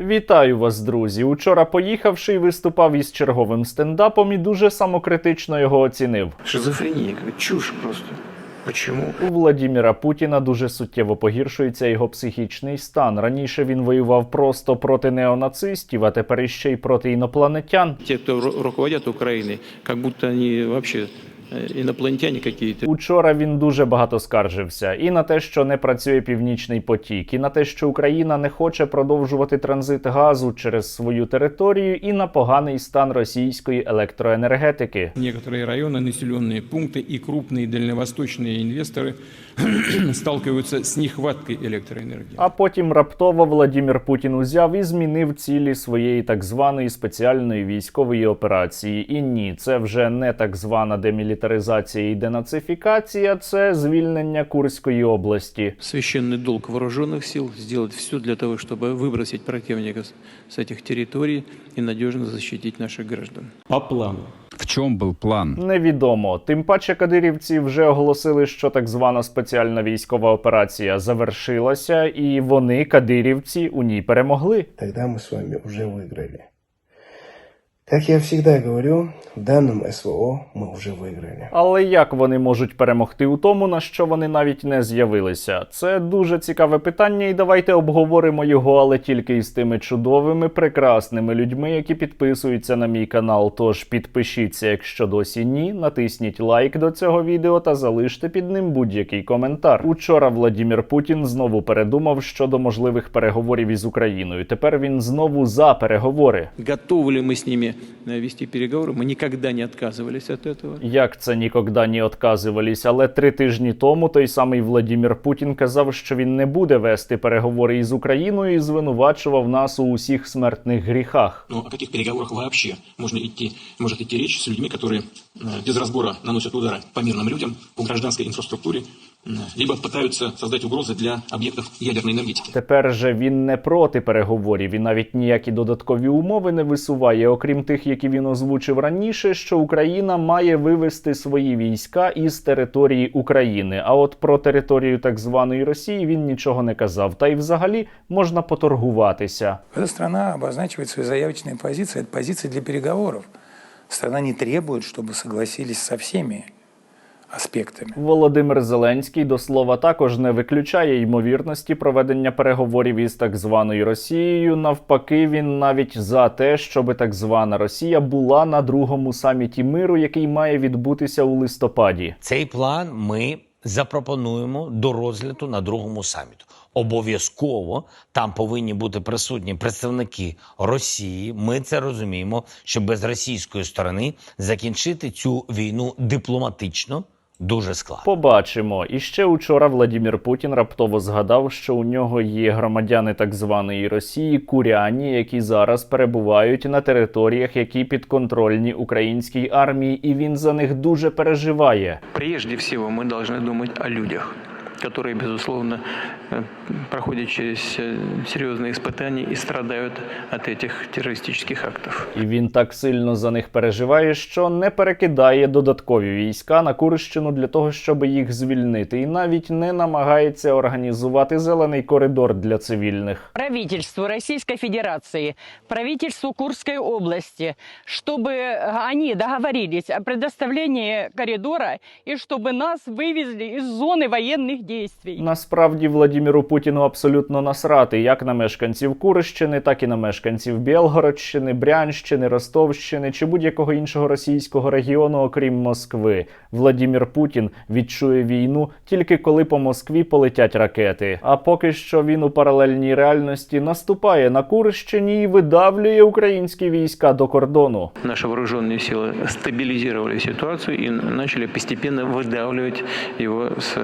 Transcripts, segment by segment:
Вітаю вас, друзі! Учора поїхавши виступав із черговим стендапом і дуже самокритично його оцінив. Шизофрения, какая чушь просто. Почему? У Владіміра Путіна дуже суттєво погіршується його психічний стан. Раніше він воював просто проти неонацистів, а тепер іще й проти інопланетян. Те, кто ру- руководят Украиной, как будто они вообще э, инопланетяне какие-то. Учора він дуже багато скаржився і на те, що не працює північний потік, і на те, що Україна не хоче продовжувати транзит газу через свою територію, і на поганий стан російської електроенергетики. Некоторые районы, населенные пункты и крупные дальневосточные инвесторы сталкиваются с нехваткой электроэнергии. А потім раптово Владімір Путін узяв і змінив цілі своєї так званої спеціальної військової операції. І ні, це вже не так звана демілітаризація і денацифікація, це звільнення Курської області. Священный долг вооруженных сил сделать все для того, чтобы выбросить противника с- с этих территорий и надежно защитить наших граждан. По плану. В чем был план? Невідомо. Тим паче кадирівці вже оголосили, що так звана спеціальна військова операція завершилася, і вони, кадирівці, у ній перемогли. тогда мы с вами уже выиграли. Как я всегда говорю, в данном СВО мы уже выиграли. Але як вони можуть перемогти у тому, на що вони навіть не з'явилися? Це дуже цікаве питання, і давайте обговоримо його, але тільки із тими чудовими, прекрасними людьми, які підписуються на мій канал. Тож підпишіться, якщо досі ні, натисніть лайк до цього відео та залиште під ним будь-який коментар. Учора Владімір Путін знову передумав щодо можливих переговорів із Україною. Тепер він знову за переговори. Готовы ли мы с ними э, вести переговоры? Мы никогда не отказывались от этого. Як це ніколи не отказувались, але три тижні тому той самий Владімір Путін казав, що він не буде вести переговори із Україною і звинувачував нас у усіх смертних гріхах. Но о каких переговорах вообще можно идти, может идти речь с людьми, которые э, без разбора наносят удары по мирным людям, по гражданской инфраструктуре, э, либо пытаются создать угрозы для объектов ядерной энергетики. Тепер же він не проти переговорів і навіть ніякі додаткові умови не висуває, окрім тих, які він озвучив раніше, що Україна має вивести свої війська із території України. А от про територію так званої Росії він нічого не казав. Та й взагалі можна поторгуватися. Эта страна обозначивает свои заявочные позиции. Это позиции для переговоров. Страна не требует, чтобы согласились со всеми аспектами. Володимир Зеленський до слова також не виключає ймовірності проведення переговорів із так званою Росією. Навпаки, він навіть за те, щоб так звана Росія була на другому саміті миру, який має відбутися у листопаді. Цей план ми запропонуємо до розгляду на другому саміту. Обов'язково там повинні бути присутні представники Росії. Ми це розуміємо, що без російської сторони закінчити цю війну дипломатично дуже складно. Побачимо. І ще учора Владімір Путін раптово згадав, що у нього є громадяни так званої Росії, куряні, які зараз перебувають на територіях, які підконтрольні українській армії, і він за них дуже переживає. Прежде всього, ми повинні думати о людях, которые, безусловно, э, проходят через э, серьезные испытания и страдают от этих террористических актов. І він так сильно за них переживає, що не перекидає додаткові війська на Курщину для того, щоб їх звільнити, і навіть не намагається організувати зелений коридор для цивільних. правительству Российской Федерации, правительству Курской области, чтобы они договорились о предоставлении коридора и чтобы нас вывезли из зоны военных действий. Насправді Владіміру Путіну абсолютно насрати як на мешканців Курщини, так і на мешканців Білгородщини, Брянщини, Ростовщини чи будь-якого іншого російського регіону, окрім Москви. Владімір Путін відчує війну тільки коли по Москві полетять ракети. А поки що він у паралельній реальності наступає на Курщині і видавлює українські війська до кордону. Наши вооруженные силы стабилизировали ситуацию и начали постепенно выдавливать его с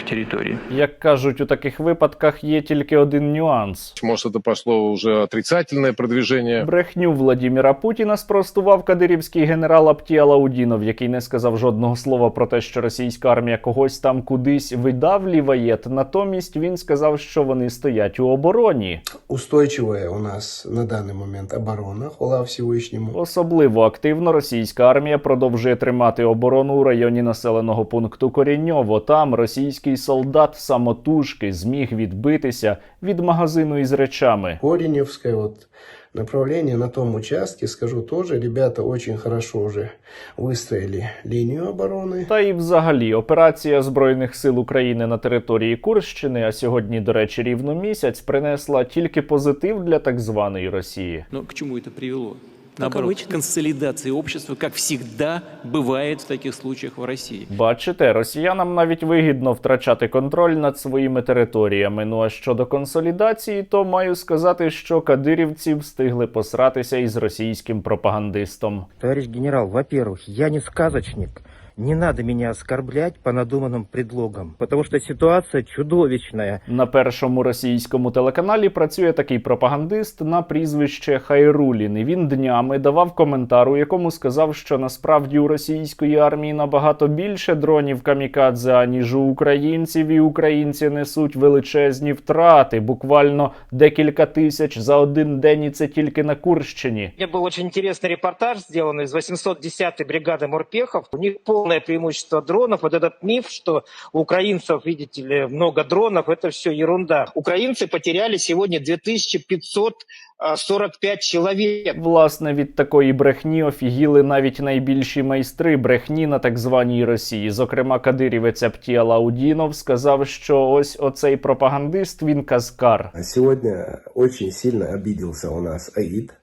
приграничных территорий. Як кажуть, у таких випадках є тільки один нюанс. Может, это пошло уже отрицательное продвижение. Брехню Владіміра Путіна спростував кадирівський генерал Аптія Лаудінов, який не сказав жодного слова про те, що російська армія когось там кудись видавлює. Натомість він сказав, що вони стоять у обороні. Устойчивая у нас на данный момент оборона, хвала Всевышнему. Особливо активно російська армія продовжує тримати оборону у районі населеного пункту Коріньово. Там російські український солдат самотужки зміг відбитися від магазину із речами. Кореневское вот направление на том участке, скажу тоже, ребята очень хорошо уже выстроили линию обороны. Та і взагалі операція збройних сил України на території Курщини, а сьогодні, до речі, рівно місяць, принесла тільки позитив для так званої Росії. Но к чему это привело? Наоборот, к консолидации общества, как всегда бывает в таких случаях в России. Бачите, росіянам навіть вигідно втрачати контроль над своїми територіями. Ну а щодо консолідації, то маю сказати, що кадирівці встигли посратися із російським пропагандистом. Товариш генерал, во-первых, я не сказочник. Не надо меня оскорблять по надуманным предлогам, потому что ситуация чудовищная. На першому російському телеканалі працює такий пропагандист на прізвище Хайрулін. І він днями давав коментар, у якому сказав, що насправді у російської армії набагато більше дронів камікадзе, аніж у українців, і українці несуть величезні втрати, буквально декілька тисяч за один день, і це тільки на Курщині. Мне был очень интересный репортаж, сделанный из 810-й бригады морпехов. У них полное преимущество дронов. Вот этот миф, что у украинцев, видите ли, много дронов, это все ерунда. Украинцы потеряли сегодня 2545 человек. Власне, від такої брехні офігіли навіть найбільші майстри брехні на так званій Росії. Зокрема, кадирівець Аптія Лаудінов сказав, що ось оцей пропагандист він казкар. А Сегодня очень сильно обиделся у нас АИД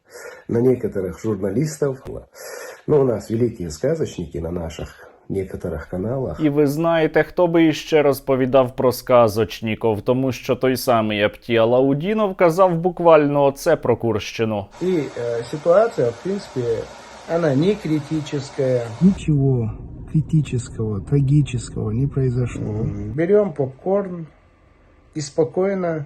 на некоторых журналистов. Но у нас великие сказочники на наших некоторых каналах. І ви знаєте, хто би іще розповідав про сказочніков, тому що той самий Аптія Лаудінов казав буквально оце про Курщину. И э, ситуация, в принципе, она не критическая. Ничего критического, трагического не произошло. Берем попкорн и спокойно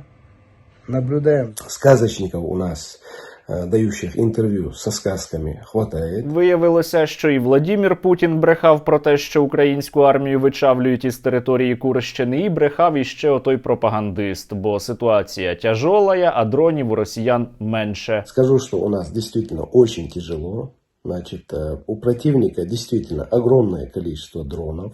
наблюдаем. Сказочников у нас, э, дающих интервью со сказками, хватает. Виявилося, що і Владімір Путін брехав про те, що українську армію вичавлюють із території Курщини, і брехав іще отой пропагандист, бо ситуація тяжолая, а дронів у росіян менше. Скажу, что у нас действительно очень тяжело. Значит, э, у противника действительно огромное количество дронов,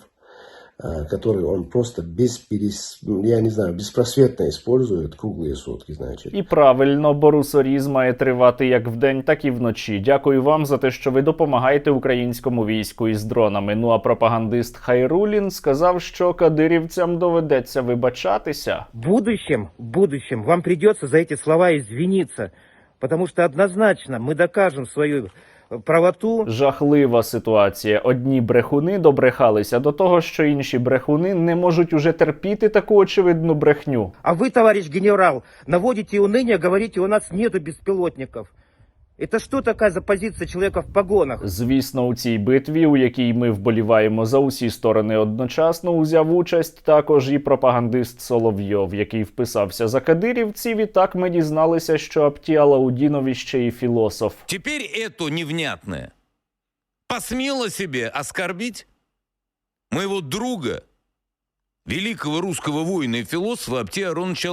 э, которые он просто без перес... я не знаю, беспросветно использует круглые сутки, значит. І правильно, бо русоріз має тривати як вдень, так і вночі. Дякую вам за те, що ви допомагаєте українському війську із дронами. Ну а пропагандист Хайрулін сказав, що кадирівцям доведеться вибачатися. В будущем, в будущем вам придется за эти слова извиниться, потому что однозначно мы докажем свою э, правоту. Жахлива ситуація. Одні брехуни добрехалися до того, що інші брехуни не можуть уже терпіти таку очевидну брехню. А ви, товариш генерал, наводите уныние, говорите, у нас нету беспилотников. Это что такая за позиция человека в погонах? Звісно, у цій битві, у якій ми вболіваємо за усі сторони одночасно, узяв участь також і пропагандист Соловйов, який вписався за кадирівців. І так ми дізналися, що Аптія Лаудінов ще і філософ. Теперь это невнятное посмело себе оскорбить моего друга, великого русского воина и философа Аптия Ароновича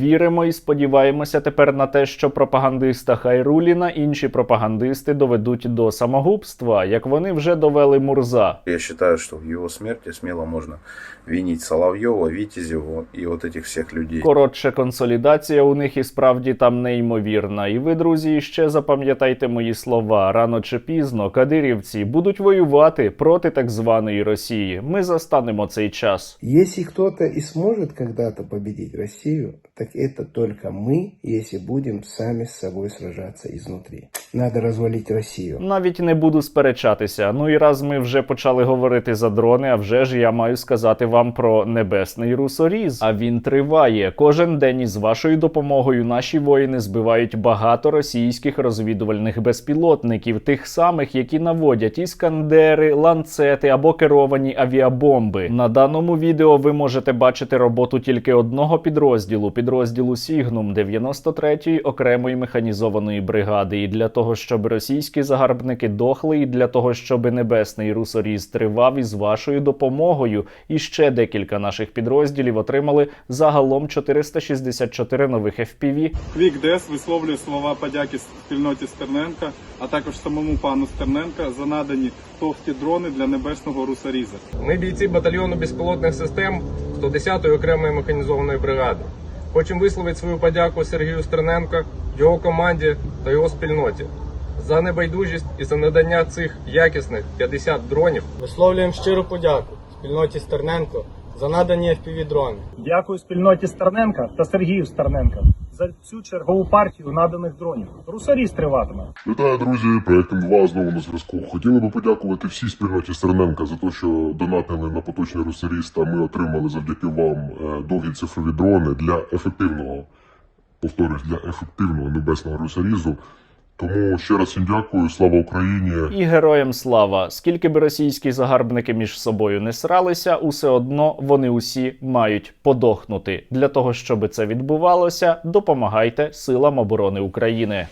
Віримо і сподіваємося тепер на те, що пропагандиста Хайруліна інші пропагандисти доведуть до самогубства, як вони вже довели Мурза. Я считаю, что в его смерти смело можно винить Соловьева, Витязева и вот этих всех людей. Коротше, консолідація у них і справді там неймовірна. І ви, друзі, ще запам'ятайте мої слова: рано чи пізно кадирівці будуть воювати проти так званої Росії. Ми застанемо цей час. Если кто-то и сможет когда-то победить Россию, так это только мы, если будем сами с собой сражаться изнутри. Надо развалить Россию. Навіть не буду сперечатися. Ну і раз ми вже почали говорити за дрони, а вже ж я маю сказати вам про небесний русоріз. А він триває. Кожен день із вашою допомогою наші воїни збивають багато російських розвідувальних безпілотників, тих самих, які наводять іскандери, ланцети або керовані авіабомби. На даному відео ви можете бачити роботу тільки одного підрозділу підрозділу Сігнум 93-ї окремої механізованої бригади. І для того, щоб російські загарбники дохли, і для того, щоб небесний русоріз тривав із вашою допомогою, і ще декілька наших підрозділів отримали загалом 464 нових FPV. Квікдес висловлює слова подяки спільноті Стерненка, а також самому пану Стерненка за надані товсті дрони для небесного русоріза. Ми бійці батальйону безпілотних систем 110-ї окремої механізованої бригади. Хочемо висловити свою подяку Сергію Стерненко, його команді та його спільноті за небайдужість і за надання цих якісних 50 дронів. Висловлюємо щиру подяку спільноті Стерненко за надані FPV дрони. Дякую спільноті Стерненка та Сергію Стерненка за цю чергову партію наданих дронів. Русарі триватиме. Вітаю, друзі! Проектом 2 знову на зв'язку. Хотіли би подякувати всій спільноті Стерненка за те, що донатили на поточний русаріст, а ми отримали завдяки вам е, довгі цифрові дрони для ефективного, повторюсь, для ефективного небесного русарізу. Тому ще раз їм дякую, слава Україні! І героям слава! Скільки би російські загарбники між собою не сралися, усе одно вони усі мають подохнути. Для того щоб це відбувалося, допомагайте силам оборони України.